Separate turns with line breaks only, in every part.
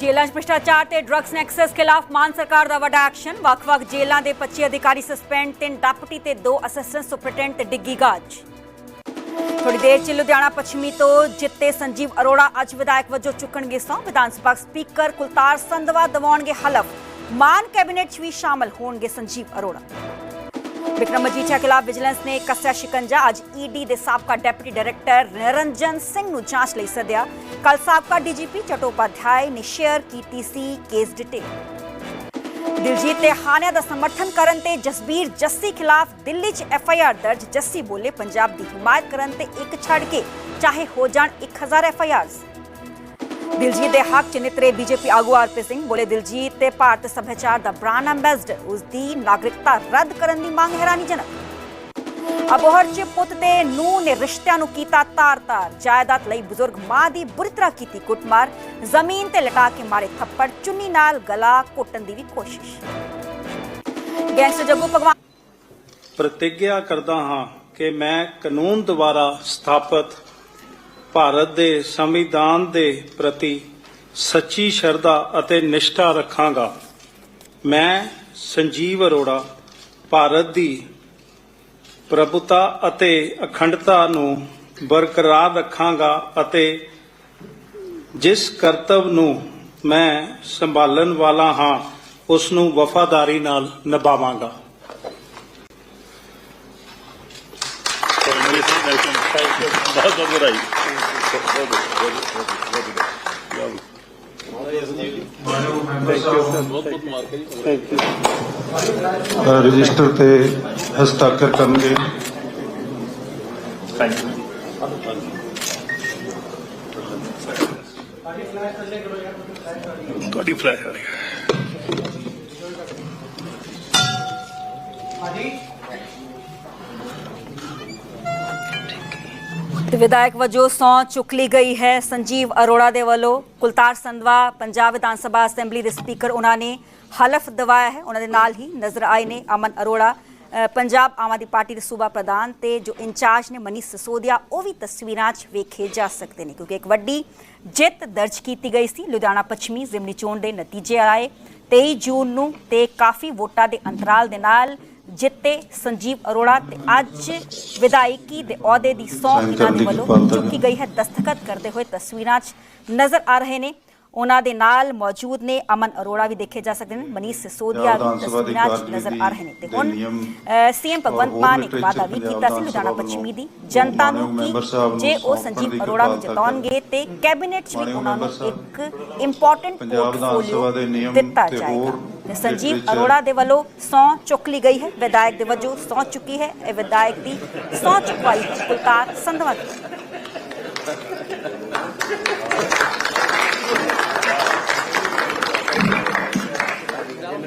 ਜੇਲ੍ਹਾਂ 'ਚ ਭ੍ਰਿਸ਼ਟਾਚਾਰ ਤੇ ਡਰੱਗਸ ਨੈਕਸਸ ਖਿਲਾਫ ਮਾਨ ਸਰਕਾਰ ਦਾ ਵੱਡਾ ਐਕਸ਼ਨ ਵੱਖ-ਵੱਖ ਜੇਲ੍ਹਾਂ ਦੇ 25 ਅਧਿਕਾਰੀ ਸਸਪੈਂਡ ਤਿੰਨ ਡੈਪਟੀ ਤੇ ਦੋ ਅਸਿਸਟੈਂਟ ਸੁਪਰਡੈਂਟ ਤੇ ਡਿੱਗੀ ਗਾਜ। ਥੋੜੀ ਦੇਰ ਚ ਲੁਧਿਆਣਾ ਪੱਛਮੀ ਤੋਂ ਜਿੱਤੇ ਸੰਜੀਵ ਅਰੋੜਾ ਅੱਜ ਵਿਧਾਇਕ ਵਜੋਂ ਚੁੱਕਣਗੇ ਸਹੁੰ। ਵਿਧਾਨ ਸਭਾ ਸਪੀਕਰ ਕੁਲਤਾਰ ਸੰਧਵਾ ਦਿਵਾਉਣਗੇ ਹਲਫ। ਮਾਨ ਕੈਬਨਿਟ 'ਚ ਵੀ ਸ਼ਾਮਲ ਹੋਣਗੇ ਸੰਜੀਵ ਅਰੋੜਾ। ਵਿਕਰਮ ਮਜੀਠੀਆ ਖਿਲਾਫ ਵਿਜੀਲੈਂਸ ਨੇ ਕੱਸਿਆ ਸ਼ਿਕੰਜਾ। ਅੱਜ ਈਡੀ ਦੇ ਸਾਬਕਾ ਡਿਪਟੀ ਡਾਇਰੈਕਟਰ ਨਿਰੰਜਨ ਸਿੰਘ ਨੂੰ ਜਾਂਚ ਲਈ ਸੱਦਿਆ। ਕੱਲ ਸਾਬਕਾ ਡੀਜੀਪੀ ਚਟੋਪਾਧਿਆਏ ਨੇ ਸ਼ੇਅਰ ਕੀਤੀ ਸੀ ਕੇਸ ਡਿਟੇਲ ਦਿਲਜੀਤ ਤੇ ਹਾਨਿਆ ਦਾ ਸਮਰਥਨ ਕਰਨ ਤੇ ਜਸਬੀਰ ਜੱਸੀ ਖਿਲਾਫ ਦਿੱਲੀ 'ਚ ਐਫ ਆਈ ਆਰ ਦਰਜ। ਜੱਸੀ ਬੋਲੇ, ਪੰਜਾਬ ਦੀ ਹਿਮਾਇਤ ਕਰਨ ਤੇ ਇੱਕ ਛੱਡ ਕੇ, ਚਾਹੇ ਹੋ ਜਾਣ 1000 ਐਫ ਆਈ ਆਰਸ ਦਿਲਜੀਤ ਦੇ ਹੱਕ 'ਚ ਨਿਤਰੇ ਬੀਜੇਪੀ ਆਗੂ ਆਰਪੀ ਸਿੰਘ ਬੋਲੇ, ਦਿਲਜੀਤ ਤੇ ਭਾਰਤ ਸੱਭਿਆਚਾਰ ਦਾ ਬ੍ਰਾਂਡ ਐਂਬੈਸਡਰ ਉਸ ਦੀ ਨਾਗਰਿਕਤਾ ਰੱਦ ਕਰਨ ਦੀ ਮੰਗ ਹੈਰਾਨੀਜਨਕ। ਅਬੋਹਰ 'ਚ ਪੁੱਤ ਤੇ ਨੂੰ ਨੇ ਰਿਸ਼ਤਿਆਂ ਨੂੰ ਕੀਤਾ ਤਾਰ-ਤਾਰ। ਜਾਇਦਾਦ ਲਈ ਬਜ਼ੁਰਗ ਮਾਂ ਦੀ ਬੁਰੀ ਤਰ੍ਹਾਂ ਕੀਤੀ ਕੁੱਟਮਾਰ। ਜ਼ਮੀਨ ਤੇ ਲਟਾ ਕੇ ਮਾਰੇ ਥੱਪੜ, ਚੁੰਨੀ ਨਾਲ ਗਲਾ ਘੁੱਟਣ ਦੀ ਵੀ ਕੋਸ਼ਿਸ਼। ਗੈਂਗਸਟਰ ਜੱਗੂ ਭਗਵਾਨ
ਪ੍ਰਤੀਗਿਆ ਕਰਦਾ ਹਾਂ ਕਿ ਮੈਂ ਕਾਨੂੰਨ ਦੁਆਰਾ ਸਥਾਪਿਤ ਭਾਰਤ ਦੇ ਸੰਵਿਧਾਨ ਦੇ ਪ੍ਰਤੀ ਸੱਚੀ ਸ਼ਰਧਾ ਅਤੇ ਨਿਸ਼ਠਾ ਰੱਖਾਂਗਾ। ਮੈਂ ਸੰਜੀਵ ਅਰੋੜਾ, ਭਾਰਤ ਦੀ ਪ੍ਰਭੁਤਾ ਅਤੇ ਅਖੰਡਤਾ ਨੂੰ ਬਰਕਰਾਰ ਰੱਖਾਂਗਾ ਅਤੇ ਜਿਸ ਕਰਤੱਵ ਨੂੰ ਮੈਂ ਸੰਭਾਲਣ ਵਾਲਾ ਹਾਂ, ਉਸ ਨੂੰ ਵਫਾਦਾਰੀ ਨਾਲ ਨਿਭਾਵਾਂਗਾ।
ਬਹੁਤ ਬਹੁਤ ਵਧਾਈ
ਰਜਿਸਟਰ ਤੇ ਹਸਤਾਖਰ ਕਰਨਗੇ।
ਥੈਂਕ ਯੂ ਤੁਹਾਡੀ ਫਲੈਸ਼ ਆ ਰਹੀ ਹੈ।
ਤੇ ਵਿਧਾਇਕ ਵਜੋਂ ਸਹੁੰ ਚੁੱਕ ਲਈ ਗਈ ਹੈ। ਸੰਜੀਵ ਅਰੋੜਾ ਦੇ ਵੱਲੋਂ ਕੁਲਤਾਰ ਸੰਧਵਾ ਪੰਜਾਬ ਵਿਧਾਨ ਸਭਾ ਅਸੈਂਬਲੀ ਦੇ ਸਪੀਕਰ ਉਹਨਾਂ ਨੇ ਹਲਫ ਦਿਵਾਇਆ ਹੈ। ਉਹਨਾਂ ਦੇ ਨਾਲ ਹੀ ਨਜ਼ਰ ਆਏ ਨੇ ਅਮਨ ਅਰੋੜਾ। ਅ, ਪੰਜਾਬ ਆਮ ਆਦਮੀ ਪਾਰਟੀ ਦੇ ਸੂਬਾ ਪ੍ਰਧਾਨ ਤੇ ਜੋ ਇੰਚਾਰਜ ਨੇ ਮਨੀਸ਼ ਸਸੋਦੀਆ ਉਹ ਵੀ ਤਸਵੀਰਾਂ 'ਚ ਵੇਖੇ ਜਾ ਸਕਦੇ ਨੇ ਕਿਉਂਕਿ ਇੱਕ ਵੱਡੀ ਜਿੱਤ ਦਰਜ ਕੀਤੀ ਗਈ ਸੀ। ਲੁਧਿਆਣਾ ਪੱਛਮੀ ਜ਼ਿਮਨੀ ਚੋਣ ਦੇ ਨਤੀਜੇ ਆਏ। 23 ਜੂਨ ਨੂੰ ਤੇ ਕਾਫੀ ਵੋਟਾਂ ਦੇ ਅੰਤਰਾਲ ਦੇ ਨਾਲ ਜਿੱਤੇ ਸੰਜੀਵ ਅਰੋੜਾ ਤੇ ਅੱਜ ਵਿਧਾਇਕੀ ਦੇ ਅਹੁਦੇ ਦੀ ਸਹੁੰ ਇਹਨਾਂ ਦੇ ਵੱਲੋਂ ਚੁੱਕੀ ਗਈ ਹੈ ਦਸਤਖਤ ਕਰਦੇ ਹੋਏ ਤਸਵੀਰਾਂ 'ਚ ਨਜ਼ਰ ਆ ਰਹੇ ਨੇ। ਉਹਨਾਂ ਦੇ ਨਾਲ ਮੌਜੂਦ ਨੇ ਅਮਨ ਅਰੋੜਾ ਵੀ ਦੇਖੇ ਜਾ ਸਕਦੇ ਨੇ ਮਨੀਸ਼ ਸਿਸੋਦੀਆ ਵੀ ਤਸਵੀਰਾਂ 'ਚ ਨਜ਼ਰ ਆ ਰਹੇ ਨੇ ਤੇ ਹੁਣ ਸੀਐਮ ਭਗਵੰਤ ਮਾਨ ਇੱਕ ਵਾਅਦਾ ਵੀ ਕੀਤਾ ਸੀ ਲੁਧਿਆਣਾ ਪੱਛਮੀ ਦੀ ਜਨਤਾ ਨੂੰ ਕਿ ਜੇ ਉਹ ਸੰਜੀਵ ਅਰੋੜਾ ਨੂੰ ਜਿਤਾਉਣਗੇ ਤੇ ਕੈਬਨਿਟ 'ਚ ਵੀ ਉਹਨਾਂ ਨੂੰ ਇੱਕ ਇੰਪੋਰਟੈਂਟ ਪੋਰਟਫੋਲੀਓ
ਸਭਾ ਦੇ ਨਿਯਮ
ਦਿੱਤਾ ਜਾਏਗਾ। ਸੰਜੀਵ ਅਰੋੜਾ ਦੇ ਵੱਲੋਂ ਸਹੁੰ ਚੁੱਕ ਲਈ ਗਈ ਹੈ ਵਿਧਾਇਕ ਦੇ ਵਜੋਂ ਸਹੁੰ ਚੁੱਕੀ ਹੈ ਇਹ ਵਿਧਾਇਕ ਦੀ ਸਹੁੰ ਚੁਕਵਾਈ ਕੁਲਤਾਰ ਸੰਧਵਾ ਦੀ।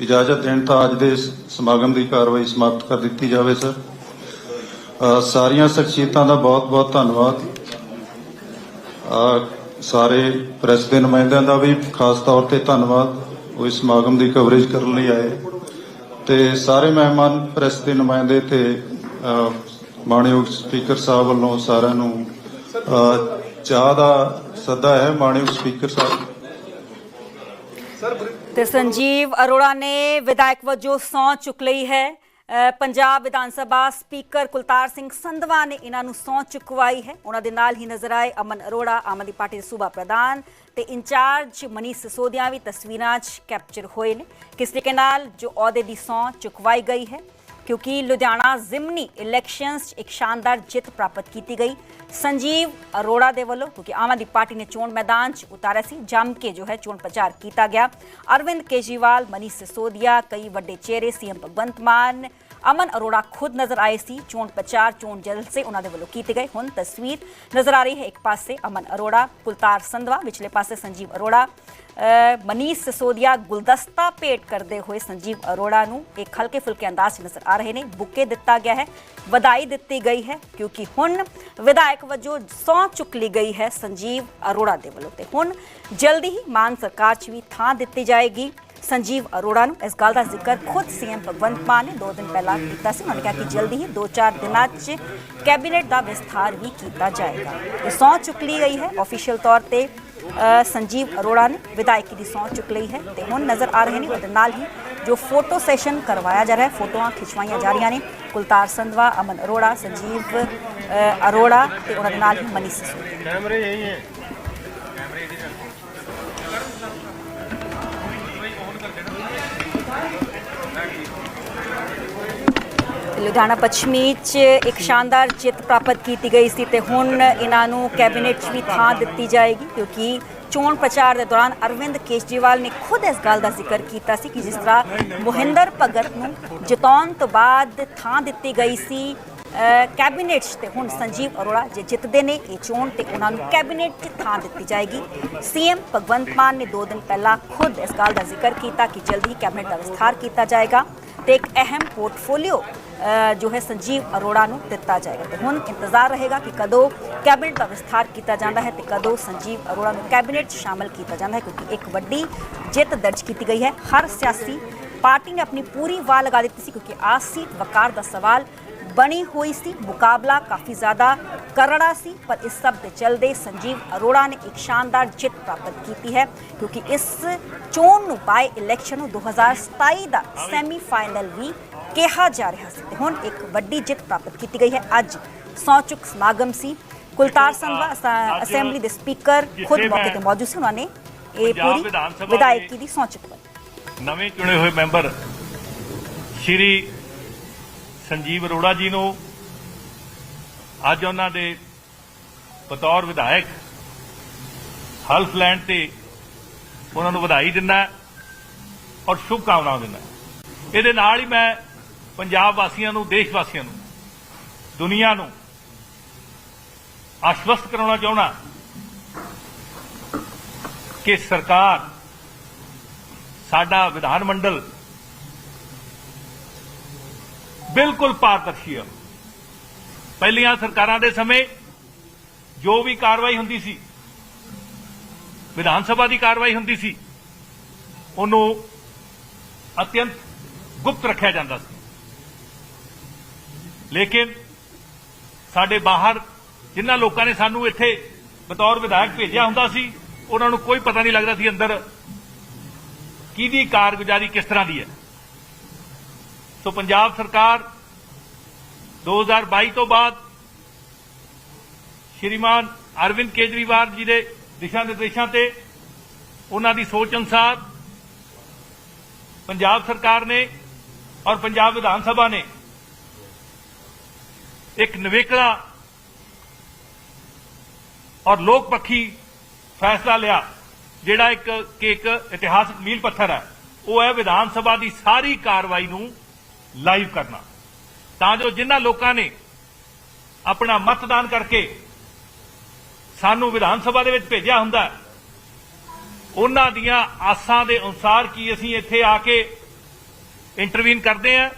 ਇਜਾਜ਼ਤ ਦੇਣ ਤਾਂ ਅੱਜ ਦੇ ਇਸ ਸਮਾਗਮ ਦੀ ਕਾਰਵਾਈ ਸਮਾਪਤ ਕਰ ਦਿੱਤੀ ਜਾਵੇ, ਸਰ। ਸਾਰੀਆਂ ਸ਼ਖਸੀਅਤਾਂ ਦਾ ਬਹੁਤ-ਬਹੁਤ ਧੰਨਵਾਦ। ਸਾਰੇ ਪ੍ਰੈਸ ਦੇ ਨੁਮਾਇੰਦਿਆਂ ਦਾ ਵੀ ਖਾਸ ਤੌਰ ਤੇ ਧੰਨਵਾਦ, ਉਹ ਇਸ ਸਮਾਗਮ ਦੀ ਕਵਰੇਜ ਕਰਨ ਲਈ ਆਏ। ਤੇ ਸਾਰੇ ਮਹਿਮਾਨ ਪ੍ਰੈਸ ਦੇ ਨੁਮਾਇੰਦੇ ਤੇ ਮਾਣਯੋਗ ਸਪੀਕਰ ਸਾਹਿਬ ਵੱਲੋਂ ਸਾਰਿਆਂ ਨੂੰ ਚਾਹ ਦਾ ਸੱਦਾ ਹੈ ਮਾਣਯੋਗ ਸਪੀਕਰ ਸਾਹਿਬ।
ਤੇ ਸੰਜੀਵ ਅਰੋੜਾ ਨੇ ਵਿਧਾਇਕ ਵਜੋਂ ਸਹੁੰ ਚੁੱਕ ਲਈ ਹੈ। ਪੰਜਾਬ ਵਿਧਾਨ ਸਭਾ ਸਪੀਕਰ ਕੁਲਤਾਰ ਸਿੰਘ ਸੰਧਵਾ ਨੇ ਇਹਨਾਂ ਨੂੰ ਸਹੁੰ ਚੁਕਵਾਈ ਹੈ। ਉਹਨਾਂ ਦੇ ਨਾਲ ਹੀ ਨਜ਼ਰ ਆਏ ਅਮਨ ਅਰੋੜਾ ਆਮ ਆਦਮੀ ਪਾਰਟੀ ਦੇ ਸੂਬਾ ਪ੍ਰਧਾਨ ਤੇ ਇੰਚਾਰਜ ਮਨੀਸ਼ ਸਿਸੋਦੀਆ ਵੀ ਤਸਵੀਰਾਂ 'ਚ ਕੈਪਚਰ ਹੋਏ ਨੇ। ਕਿਸ ਤਰੀਕੇ ਨਾਲ ਜੋ ਅਹੁਦੇ ਦੀ ਸਹੁੰ ਚੁਕਵਾਈ ਗਈ ਹੈ ਕਿਉਂਕਿ ਲੁਧਿਆਣਾ ਜ਼ਿਮਨੀ ਇਲੈਕਸ਼ਨਸ 'ਚ ਇੱਕ ਸ਼ਾਨਦਾਰ ਜਿੱਤ ਪ੍ਰਾਪਤ ਕੀਤੀ ਗਈ। ਸੰਜੀਵ ਅਰੋੜਾ ਦੇ ਵੱਲੋਂ, ਕਿਉਂਕਿ ਆਮ ਆਦਮੀ ਪਾਰਟੀ ਨੇ ਚੋਣ ਮੈਦਾਨ 'ਚ ਉਤਾਰਿਆ ਸੀ, ਜੰਮ ਕੇ ਜੋ ਹੈ ਚੋਣ ਪ੍ਰਚਾਰ ਕੀਤਾ ਗਿਆ। ਅਰਵਿੰਦ ਕੇਜਰੀਵਾਲ ਮਨੀਸ਼ ਸਿਸੋਦੀਆ, ਕਈ ਵੱਡੇ ਚਿਹਰੇ, ਸੀਐਮ ਭਗਵੰਤ ਮਾਨ ਅਮਨ ਅਰੋੜਾ ਖੁਦ ਨਜ਼ਰ ਆਏ ਸੀ। ਚੋਣ ਪ੍ਰਚਾਰ, ਚੋਣ ਜਲਸੇ ਉਹਨਾਂ ਦੇ ਵੱਲੋਂ ਕੀਤੇ ਗਏ। ਹੁਣ ਤਸਵੀਰ ਨਜ਼ਰ ਆ ਰਹੀ ਹੈ ਇੱਕ ਪਾਸੇ ਅਮਨ ਅਰੋੜਾ, ਕੁਲਤਾਰ ਸੰਧਵਾ, ਵਿਚਲੇ ਪਾਸੇ ਸੰਜੀਵ ਅਰੋੜਾ। ਮਨੀਸ਼ ਸਿਸੋਦੀਆ ਗੁਲਦਸਤਾ ਭੇਟ ਕਰਦੇ ਹੋਏ ਸੰਜੀਵ ਅਰੋੜਾ ਨੂੰ ਇੱਕ ਹਲਕੇ ਫੁਲਕੇ ਅੰਦਾਜ਼ ਨਜ਼ਰ ਆ ਰਹੇ ਨੇ। ਬੁੱਕੇ ਦਿੱਤਾ ਗਿਆ ਹੈ, ਵਧਾਈ ਦਿੱਤੀ ਗਈ ਹੈ, ਕਿਉਂਕਿ ਹੁਣ ਵਿਧਾਇਕ ਵਜੋਂ ਸਹੁੰ ਚੁੱਕ ਲਈ ਗਈ ਹੈ ਸੰਜੀਵ ਅਰੋੜਾ ਦੇ ਵੱਲੋਂ ਤੇ ਹੁਣ ਜਲਦੀ ਹੀ ਮਾਨ ਸਰਕਾਰ 'ਚ ਵੀ ਥਾਂ ਦਿੱਤੀ ਜਾਏਗੀ। ਸੰਜੀਵ ਅਰੋੜਾ ਨੂੰ ਇਸ ਗੱਲ ਦਾ ਜ਼ਿਕਰ ਖੁਦ ਸੀਐਮ ਭਗਵੰਤ ਮਾਨ ਨੇ ਦੋ ਦਿਨ ਪਹਿਲਾਂ ਕੀਤਾ ਸੀ। ਉਹਨਾਂ ਨੇ ਕਿਹਾ ਕਿ ਜਲਦੀ ਹੀ 2-4 ਦਿਨਾਂ 'ਚ ਕੈਬਨਿਟ ਦਾ ਵਿਸਥਾਰ ਵੀ ਕੀਤਾ ਜਾਏਗਾ। ਇਹ ਸਹੁੰ ਚੁੱਕ ਲਈ ਗਈ ਹੈ। ਆਫੀਸ਼ੀਅਲ ਤੌਰ ਤੇ ਸੰਜੀਵ ਅਰੋੜਾ ਨੇ ਵਿਧਾਇਕੀ ਦੀ ਸਹੁੰ ਚੁੱਕ ਲਈ ਹੈ ਤੇ ਹੁਣ ਨਜ਼ਰ ਆ ਰਹੇ ਨੇ ਉਹਦੇ ਨਾਲ ਹੀ ਜੋ ਫੋਟੋ ਸੈਸ਼ਨ ਕਰਵਾਇਆ ਜਾ ਰਿਹਾ ਹੈ। ਫੋਟੋਆਂ ਖਿਚਵਾਈਆਂ ਜਾ ਰਹੀਆਂ ਨੇ। ਕੁਲਤਾਰ ਸੰਧਵਾ, ਅਮਨ ਅਰੋੜਾ, ਸੰਜੀਵ ਅਰੋੜਾ ਤੇ ਉਹਨਾਂ ਦੇ ਨਾਲ ਹੀ ਮਨੀ ਸਿਸੋਦੀਆ ਲੁਧਿਆਣਾ ਪੱਛਮੀ 'ਚ ਇੱਕ ਸ਼ਾਨਦਾਰ ਜਿੱਤ ਪ੍ਰਾਪਤ ਕੀਤੀ ਗਈ ਸੀ ਤੇ ਹੁਣ ਇਹਨਾਂ ਨੂੰ ਕੈਬਨਿਟ 'ਚ ਵੀ ਥਾਂ ਦਿੱਤੀ ਜਾਏਗੀ ਕਿਉਂਕਿ ਚੋਣ ਪ੍ਰਚਾਰ ਦੇ ਦੌਰਾਨ ਅਰਵਿੰਦ ਕੇਜਰੀਵਾਲ ਨੇ ਖੁਦ ਇਸ ਗੱਲ ਦਾ ਜ਼ਿਕਰ ਕੀਤਾ ਸੀ ਕਿ ਜਿਸ ਤਰ੍ਹਾਂ ਮੋਹਿੰਦਰ ਭਗਤ ਨੂੰ ਜਿਤਾਉਣ ਤੋਂ ਬਾਅਦ ਥਾਂ ਦਿੱਤੀ ਗਈ ਸੀ ਅ, ਕੈਬਨਿਟ 'ਚ ਤੇ ਹੁਣ ਸੰਜੀਵ ਅਰੋੜਾ ਜੇ ਜਿੱਤਦੇ ਨੇ ਇਹ ਚੋਣ ਤੇ ਉਹਨਾਂ ਨੂੰ ਕੈਬਨਿਟ 'ਚ ਥਾਂ ਦਿੱਤੀ ਜਾਏਗੀ। ਸੀਐਮ ਭਗਵੰਤ ਮਾਨ ਨੇ ਦੋ ਦਿਨ ਪਹਿਲਾਂ ਖੁਦ ਇਸ ਗੱਲ ਦਾ ਜ਼ਿਕਰ ਕੀਤਾ ਕਿ ਜਲਦੀ ਹੀ ਕੈਬਨਿਟ ਦਾ ਵਿਸਥਾਰ ਕੀਤਾ ਜਾਏਗਾ। ਤੇ ਇੱਕ ਅਹਿਮ ਪੋਰਟਫੋਲੀਓ ਜੋ ਹੈ ਸੰਜੀਵ ਅਰੋੜਾ ਨੂੰ ਦਿੱਤਾ ਜਾਏਗਾ। ਤੇ ਹੁਣ ਇੰਤਜ਼ਾਰ ਰਹੇਗਾ ਕਿ ਕਦੋਂ ਕੈਬਨਿਟ ਦਾ ਵਿਸਥਾਰ ਕੀਤਾ ਜਾਂਦਾ ਹੈ ਤੇ ਕਦੋਂ ਸੰਜੀਵ ਅਰੋੜਾ ਨੂੰ ਕੈਬਨਿਟ 'ਚ ਸ਼ਾਮਲ ਕੀਤਾ ਜਾਂਦਾ ਹੈ, ਕਿਉਂਕਿ ਇੱਕ ਵੱਡੀ ਜਿੱਤ ਦਰਜ ਕੀਤੀ ਗਈ ਹੈ। ਹਰ ਸਿਆਸੀ ਪਾਰਟੀ ਨੇ ਆਪਣੀ ਪੂਰੀ ਵਾਹ ਲਗਾ ਦਿੱਤੀ ਸੀ, ਕਿਉਂਕਿ ਆਸ ਸੀ, ਵਕਾਰ ਦਾ ਸਵਾਲ ਬਣੀ ਹੋਈ ਸੀ। ਮੁਕਾਬਲਾ ਕਾਫੀ ਜ਼ਿਆਦਾ ਕਰੜਾ ਸੀ ਪਰ ਇਸ ਸਭ ਦੇ ਚਲਦੇ ਸੰਜੀਵ ਅਰੋੜਾ ਨੇ ਇੱਕ ਸ਼ਾਨਦਾਰ ਜਿੱਤ ਪ੍ਰਾਪਤ ਕੀਤੀ ਹੈ ਕਿਉਂਕਿ ਇਸ ਚੋਣ ਨੂੰ ਬਾਈ ਇਲੈਕਸ਼ਨ ਨੂੰ 2027 ਦਾ ਸੈਮੀ ਫਾਈਨਲ ਵੀ ਕਿਹਾ ਜਾ ਰਿਹਾ ਸੀ ਤੇ ਹੁਣ ਇੱਕ ਵੱਡੀ ਜਿੱਤ ਪ੍ਰਾਪਤ ਕੀਤੀ ਗਈ ਹੈ। ਅੱਜ ਸੌਚੁਕ ਸਮਾਗਮ ਸੀ। ਕੁਲਤਾਰ ਸੰਧਵਾ ਅਸ- ਅਸੈਂਬਲੀ ਦੇ ਸਪੀਕਰ ਖੁਦ ਮੌਕੇ ਤੇ ਮੌਜੂਦ ਸੀ ਉਹਨਾਂ ਨੇ ਇਹ ਪੂਰੀ
ਸਭਾ
ਵਿਧਾਇਕੀ ਦੀ ਸਹੁੰ ਚੁੱਕੀ
ਨਵੇਂ ਚੁਣੇ ਹੋਏ ਮੈਂਬਰ ਸ਼੍ਰੀ ਸੰਜੀਵ ਅਰੋੜਾ ਜੀ ਨੂੰ ਅੱਜ ਉਹਨਾਂ ਦੇ ਬਤੌਰ ਵਿਧਾਇਕ ਹਲਫ ਲੈਣ ਤੇ ਉਹਨਾਂ ਨੂੰ ਵਧਾਈ ਦਿੰਦਾ ਔਰ ਸ਼ੁਭ ਕਾਮਨਾਵਾਂ ਦਿੰਦਾ ਇਹਦੇ ਨਾਲ ਹੀ ਮੈਂ ਪੰਜਾਬ ਵਾਸੀਆਂ ਨੂੰ, ਦੇਸ਼ ਵਾਸੀਆਂ ਨੂੰ, ਦੁਨੀਆ ਨੂੰ ਆਸ਼ਵਸਤ ਕਰਾਉਣਾ ਚਾਹੁੰਦਾ ਕਿ ਸਰਕਾਰ ਸਾਡਾ ਵਿਧਾਨ ਮੰਡਲ ਬਿਲਕੁਲ ਪਾਰਦਰਸ਼ੀ ਆ। ਪਹਿਲੀਆਂ ਸਰਕਾਰਾਂ ਦੇ ਸਮੇਂ ਜੋ ਵੀ ਕਾਰਵਾਈ ਹੁੰਦੀ ਸੀ, ਵਿਧਾਨ ਸਭਾ ਦੀ ਕਾਰਵਾਈ ਹੁੰਦੀ ਸੀ, ਉਹਨੂੰ ਅਤਿਅੰਤ ਗੁਪਤ ਰੱਖਿਆ ਜਾਂਦਾ ਸੀ। ਲੇਕਿਨ ਸਾਡੇ ਬਾਹਰ ਜਿਨ੍ਹਾਂ ਲੋਕਾਂ ਨੇ ਸਾਨੂੰ ਇੱਥੇ ਬਤੌਰ ਵਿਧਾਇਕ ਭੇਜਿਆ ਹੁੰਦਾ ਸੀ, ਉਹਨਾਂ ਨੂੰ ਕੋਈ ਪਤਾ ਨਹੀਂ ਲੱਗਦਾ ਸੀ ਅੰਦਰ ਕਿਹਦੀ ਕਾਰਗੁਜ਼ਾਰੀ ਕਿਸ ਤਰ੍ਹਾਂ ਦੀ ਹੈ। ਸੋ ਪੰਜਾਬ ਸਰਕਾਰ 2022 ਤੋਂ ਬਾਅਦ ਸ਼੍ਰੀਮਾਨ ਅਰਵਿੰਦ ਕੇਜਰੀਵਾਲ ਜੀ ਦੇ ਦਿਸ਼ਾ ਨਿਰਦੇਸ਼ਾਂ ਤੇ ਉਹਨਾਂ ਦੀ ਸੋਚ ਅਨੁਸਾਰ ਪੰਜਾਬ ਸਰਕਾਰ ਨੇ ਔਰ ਪੰਜਾਬ ਵਿਧਾਨ ਸਭਾ ਨੇ ਇੱਕ ਨਿਵੇਕਲਾ ਔਰ ਲੋਕ ਪੱਖੀ ਫੈਸਲਾ ਲਿਆ ਜਿਹੜਾ ਇੱਕ ਇੱਕ ਇਤਿਹਾਸਕ ਮੀਲ ਪੱਥਰ ਹੈ ਉਹ ਹੈ ਵਿਧਾਨ ਸਭਾ ਦੀ ਸਾਰੀ ਕਾਰਵਾਈ ਨੂੰ ਲਾਈਵ ਕਰਨਾ। ਤਾਂ ਜੋ ਜਿਨ੍ਹਾਂ ਲੋਕਾਂ ਨੇ ਆਪਣਾ ਮਤਦਾਨ ਕਰਕੇ ਸਾਨੂੰ ਵਿਧਾਨ ਸਭਾ ਦੇ ਵਿੱਚ ਭੇਜਿਆ ਹੁੰਦਾ ਹੈ, ਉਹਨਾਂ ਦੀਆਂ ਆਸਾਂ ਦੇ ਅਨੁਸਾਰ ਕੀ ਅਸੀਂ ਇੱਥੇ ਆ ਕੇ ਇੰਟਰਵੀਨ ਕਰਦੇ ਆਂ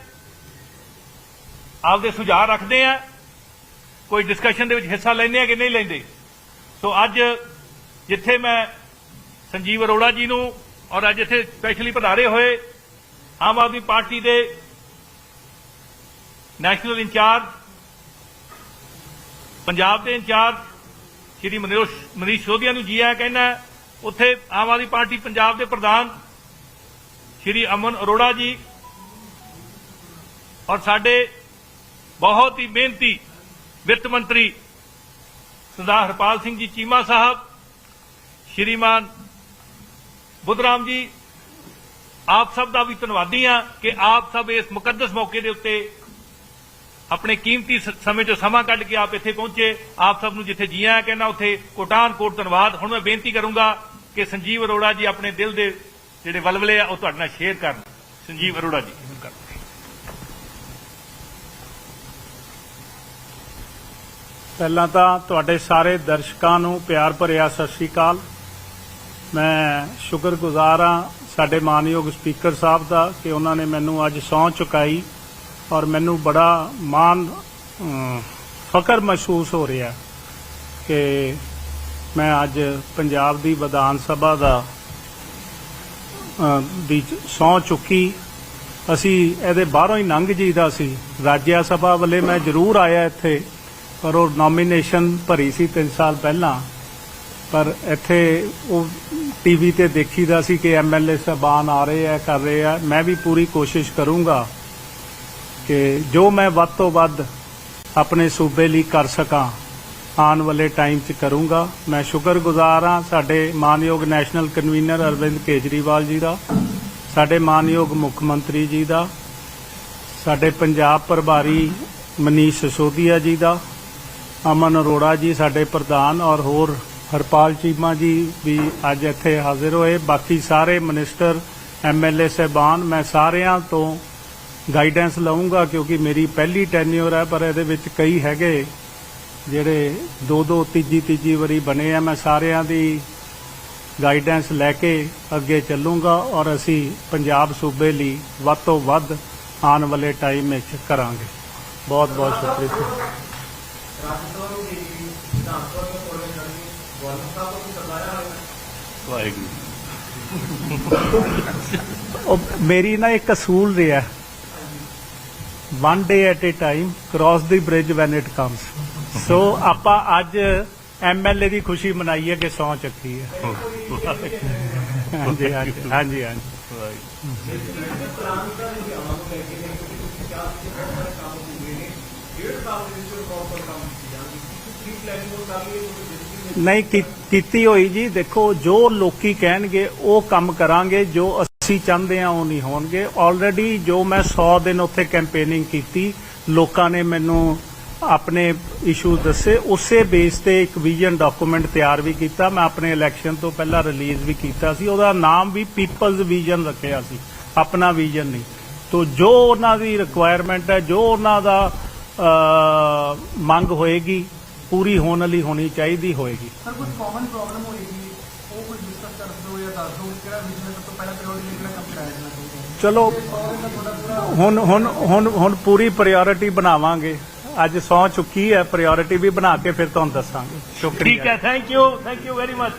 ਆਪਦੇ ਸੁਝਾਅ ਰੱਖਦੇ ਆਂ ਕੋਈ ਡਿਸਕਸ਼ਨ ਦੇ ਵਿੱਚ ਹਿੱਸਾ ਲੈਂਦੇ ਆ ਕਿ ਨਹੀਂ ਲੈਂਦੇ। ਸੋ ਅੱਜ ਜਿੱਥੇ ਮੈਂ ਸੰਜੀਵ ਅਰੋੜਾ ਜੀ ਨੂੰ ਔਰ ਅੱਜ ਇੱਥੇ ਸਪੈਸ਼ਲੀ ਪਧਾਰੇ ਹੋਏ ਆਮ ਆਦਮੀ ਪਾਰਟੀ ਦੇ ਨੈਸ਼ਨਲ ਇੰਚਾਰਜ, ਪੰਜਾਬ ਦੇ ਇੰਚਾਰਜ, ਸ਼੍ਰੀ ਮਨੀਸ਼ ਸੋਧੀਆ ਨੂੰ ਜੀ ਆਇਆਂ ਕਹਿੰਦਾ ਹੈ। ਉੱਥੇ ਆਮ ਆਦਮੀ ਪਾਰਟੀ ਪੰਜਾਬ ਦੇ ਪ੍ਰਧਾਨ ਸ਼੍ਰੀ ਅਮਨ ਅਰੋੜਾ ਜੀ ਔਰ ਸਾਡੇ ਬਹੁਤ ਹੀ ਮਿਹਨਤੀ ਵਿੱਤ ਮੰਤਰੀ ਸਰਦਾਰ ਹਰਪਾਲ ਸਿੰਘ ਜੀ ਚੀਮਾ ਸਾਹਿਬ, ਸ਼੍ਰੀਮਾਨ ਬੁੱਧਰਾਮ ਜੀ, ਆਪ ਸਭ ਦਾ ਵੀ ਧੰਨਵਾਦੀ ਹਾਂ ਕਿ ਆਪ ਸਭ ਇਸ ਮੁਕੱਦਸ ਮੌਕੇ ਦੇ ਉੱਤੇ ਆਪਣੇ ਕੀਮਤੀ ਸਮੇਂ ਚੋਂ ਸਮਾਂ ਕੱਢ ਕੇ ਆਪ ਇੱਥੇ ਪਹੁੰਚੇ। ਆਪ ਸਭ ਨੂੰ ਜਿੱਥੇ ਜੀਆਂ ਕਹਿੰਦਾ ਉੱਥੇ ਕੋਟਾਨ ਕੋਟ ਧੰਨਵਾਦ। ਹੁਣ ਮੈਂ ਬੇਨਤੀ ਕਰੂੰਗਾ ਕਿ ਸੰਜੀਵ ਅਰੋੜਾ ਜੀ ਆਪਣੇ ਦਿਲ ਦੇ ਜਿਹੜੇ ਵਲਵਲੇ ਆ, ਉਹ ਤੁਹਾਡੇ ਨਾਲ ਸ਼ੇਅਰ ਕਰਨ। ਸੰਜੀਵ ਅਰੋੜਾ ਜੀ
ਪਹਿਲਾਂ ਤਾਂ ਤੁਹਾਡੇ ਸਾਰੇ ਦਰਸ਼ਕਾਂ ਨੂੰ ਪਿਆਰ ਭਰਿਆ ਸਤਿ ਸ੍ਰੀ ਅਕਾਲ। ਮੈਂ ਸ਼ੁਕਰਗੁਜ਼ਾਰ ਹਾਂ ਸਾਡੇ ਮਾਨਯੋਗ ਸਪੀਕਰ ਸਾਹਿਬ ਦਾ ਕਿ ਉਹਨਾਂ ਨੇ ਮੈਨੂੰ ਅੱਜ ਸੌਂ ਚੁਕਾਈ। ਔਰ ਮੈਨੂੰ ਬੜਾ ਮਾਣ ਫਖਰ ਮਹਿਸੂਸ ਹੋ ਰਿਹਾ ਕਿ ਮੈਂ ਅੱਜ ਪੰਜਾਬ ਦੀ ਵਿਧਾਨ ਸਭਾ ਦਾ ਦੀ ਸਹੁੰ ਚੁੱਕੀ। ਅਸੀਂ ਇਹਦੇ ਬਾਹਰੋਂ ਹੀ ਲੰਘ ਜੀਦਾ ਸੀ। ਰਾਜਿਆ ਸਭਾ ਵੱਲੇ ਮੈਂ ਜ਼ਰੂਰ ਆਇਆ ਇੱਥੇ, ਪਰ ਉਹ ਨੋਮੀਨੇਸ਼ਨ ਭਰੀ ਸੀ 3 ਸਾਲ ਪਹਿਲਾਂ। ਪਰ ਇੱਥੇ ਉਹ ਟੀਵੀ ਤੇ ਦੇਖੀਦਾ ਸੀ ਕਿ ਐਮਐਲਏ ਸਾਹਿਬਾਨ ਆ ਰਹੇ ਆ, ਕਰ ਰਹੇ ਆ। ਮੈਂ ਵੀ ਪੂਰੀ ਕੋਸ਼ਿਸ਼ ਕਰੂੰਗਾ। ਕਿ ਜੋ ਮੈਂ ਵੱਧ ਤੋਂ ਵੱਧ ਆਪਣੇ ਸੂਬੇ ਲਈ ਕਰ ਸਕਾਂ, ਆਉਣ ਵਾਲੇ ਟਾਈਮ 'ਚ ਕਰੂੰਗਾ। ਮੈਂ ਸ਼ੁਕਰਗੁਜ਼ਾਰ ਹਾਂ ਸਾਡੇ ਮਾਨਯੋਗ ਨੈਸ਼ਨਲ ਕਨਵੀਨਰ ਅਰਵਿੰਦ ਕੇਜਰੀਵਾਲ ਜੀ ਦਾ, ਸਾਡੇ ਮਾਨਯੋਗ ਮੁੱਖ ਮੰਤਰੀ ਜੀ ਦਾ, ਸਾਡੇ ਪੰਜਾਬ ਪ੍ਰਭਾਰੀ ਮਨੀਸ਼ ਸਿਸੋਦੀਆ ਜੀ ਦਾ, ਅਮਨ ਅਰੋੜਾ ਜੀ, ਸਾਡੇ ਪ੍ਰਧਾਨ ਔਰ ਹੋਰ ਹਰਪਾਲ ਚੀਮਾ ਜੀ ਵੀ ਅੱਜ ਇੱਥੇ ਹਾਜ਼ਰ ਹੋਏ। ਬਾਕੀ ਸਾਰੇ ਮਿਨਿਸਟਰ ਐਮਐਲਏ ਸਹਿਬਾਨ, ਮੈਂ ਸਾਰਿਆਂ ਤੋਂ ਗਾਈਡੈਂਸ ਲਵਾਂਗਾ ਕਿਉਂਕਿ ਮੇਰੀ ਪਹਿਲੀ ਟੈਨਿਓਰ ਹੈ ਪਰ ਇਹਦੇ ਵਿੱਚ ਕਈ ਹੈਗੇ ਜਿਹੜੇ ਦੋ ਦੋ ਤੀਜੀ ਤੀਜੀ ਵਾਰੀ ਬਣੇ ਆ। ਮੈਂ ਸਾਰਿਆਂ ਦੀ ਗਾਈਡੈਂਸ ਲੈ ਕੇ ਅੱਗੇ ਚੱਲੂੰਗਾ ਔਰ ਅਸੀਂ ਪੰਜਾਬ ਸੂਬੇ ਲਈ ਵੱਧ ਤੋਂ ਵੱਧ ਆਉਣ ਵਾਲੇ ਟਾਈਮ ਵਿੱਚ ਕਰਾਂਗੇ। ਬਹੁਤ ਬਹੁਤ ਸ਼ੁਕਰੀਆ ਉਹ ਮੇਰੀ ਨਾ ਇੱਕ ਅਸੂਲ ਰਿਹਾ। One day at a time cross the bridge when it comes so ਆਪਾਂ ਅੱਜ ਐਮਐਲਏ ਦੀ ਖੁਸ਼ੀ ਮਨਾਈਏ ਕਿ ਸੌ ਚੱਕੀ ਹੈ ਹਾਂਜੀ ਹਾਂਜੀ ਹਾਂਜੀ ਹਾਂਜੀ ਨਹੀਂ ਕੀ- ਕੀਤੀ ਹੋਈ ਜੀ ਦੇਖੋ ਜੋ ਲੋਕੀ ਕਹਿਣਗੇ ਉਹ ਕੰਮ ਕਰਾਂਗੇ ਜੋ ਅਸੀਂ ਚਾਹੁੰਦੇ ਆ ਉਹ ਨਹੀਂ ਹੋਣਗੇ। ਆਲਰੇਡੀ ਜੋ ਮੈਂ 100 ਦਿਨ ਉੱਥੇ ਕੈਂਪੇਨਿੰਗ ਕੀਤੀ, ਲੋਕਾਂ ਨੇ ਮੈਨੂੰ ਆਪਣੇ ਇਸ਼ੂ ਦੱਸੇ। ਉਸੇ ਬੇਸ ਤੇ ਇੱਕ ਵਿਜ਼ਨ ਡਾਕੂਮੈਂਟ ਤਿਆਰ ਵੀ ਕੀਤਾ। ਮੈਂ ਆਪਣੇ ਇਲੈਕਸ਼ਨ ਤੋਂ ਪਹਿਲਾਂ ਰਿਲੀਜ਼ ਵੀ ਕੀਤਾ ਸੀ। ਉਹਦਾ ਨਾਮ ਵੀ ਪੀਪਲਜ਼ ਵਿਜ਼ਨ ਰੱਖਿਆ ਸੀ। ਆਪਣਾ ਵਿਜ਼ਨ ਨਹੀਂ। ਤੋ ਜੋ ਉਹਨਾਂ ਦੀ ਰਿਕੁਆਇਰਮੈਂਟ ਹੈ, ਜੋ ਉਹਨਾਂ ਦਾ ਮੰਗ ਹੋਏਗੀ, ਪੂਰੀ ਹੋਣ ਵਾਲੀ ਹੋਣੀ ਚਾਹੀਦੀ ਹੋਏਗੀ।
ਸਰ ਕੁਝ ਕਾਮਨ ਪ੍ਰੋਬਲਮ ਹੋਏਗੀ? ਦੱਸ ਦਿਓ ਕਿਹੜਾ ਵਿਸ਼ੇ ਸਭ ਤੋਂ ਪਹਿਲਾਂ ਪ੍ਰਾਇੋਰਟੀ ਕਿਹੜਾ ਕੰਮ ਕਰਾਇਆ ਜਾਣਾ ਚਾਹੀਦਾ
ਚਲੋ ਹੁਣ ਹੁਣ ਹੁਣ ਹੁਣ ਪੂਰੀ ਪ੍ਰਾਇੋਰਟੀ ਬਣਾਵਾਂਗੇ। ਅੱਜ ਸੌ ਚੁੱਕੀ ਹੈ ਪ੍ਰਾਇੋਰਟੀ ਵੀ ਬਣਾ ਕੇ ਫਿਰ ਤੁਹਾਨੂੰ ਦੱਸਾਂਗੇ। ਸ਼ੁਕਰੀਆ।
ਠੀਕ ਹੈ thank you thank you very much